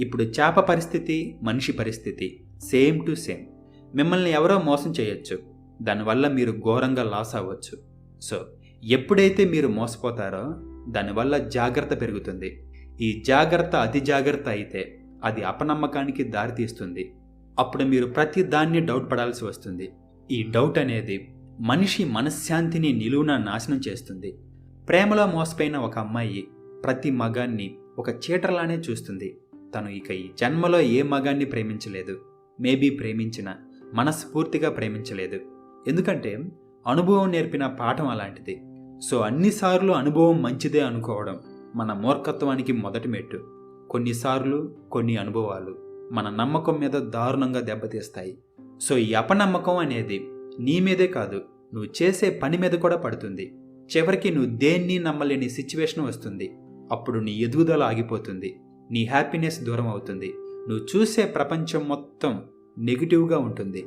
ఇప్పుడు చేప పరిస్థితి మనిషి పరిస్థితి సేమ్ టు సేమ్ మిమ్మల్ని ఎవరో మోసం చేయొచ్చు. దానివల్ల మీరు ఘోరంగా లాస్ అవ్వచ్చు. సో ఎప్పుడైతే మీరు మోసపోతారో దానివల్ల జాగ్రత్త పెరుగుతుంది. ఈ జాగ్రత్త అతి జాగ్రత్త అయితే అది అపనమ్మకానికి దారితీస్తుంది అప్పుడు మీరు ప్రతి దాన్ని డౌట్ పడాల్సి వస్తుంది. ఈ డౌట్ అనేది మనిషి మనశ్శాంతిని నిలువున నాశనం చేస్తుంది. ప్రేమలో మోసపోయిన ఒక అమ్మాయి ప్రతి మగాన్ని ఒక చీటర్లానే చూస్తుంది. తను ఇక ఈ జన్మలో ఏ మగాన్ని ప్రేమించలేదు. మేబీ ప్రేమించిన మనస్ఫూర్తిగా ప్రేమించలేదు. ఎందుకంటే అనుభవం నేర్పిన పాఠం అలాంటిది. సో అన్నిసార్లు అనుభవం మంచిదే అనుకోవడం మన మూర్ఖత్వానికి మొదటి మెట్టు. కొన్నిసార్లు కొన్ని అనుభవాలు మన నమ్మకం మీద దారుణంగా దెబ్బతీస్తాయి. సో ఈ అపనమ్మకం అనేది నీ మీదే కాదు నువ్వు చేసే పని మీద కూడా పడుతుంది. చివరికి నువ్వు దేన్ని నమ్మలేని సిచ్యువేషన్ వస్తుంది. అప్పుడు నీ ఎదుగుదల ఆగిపోతుంది. నీ హ్యాపీనెస్ దూరం అవుతుంది. నువ్వు చూసే ప్రపంచం మొత్తం నెగిటివ్గా ఉంటుంది.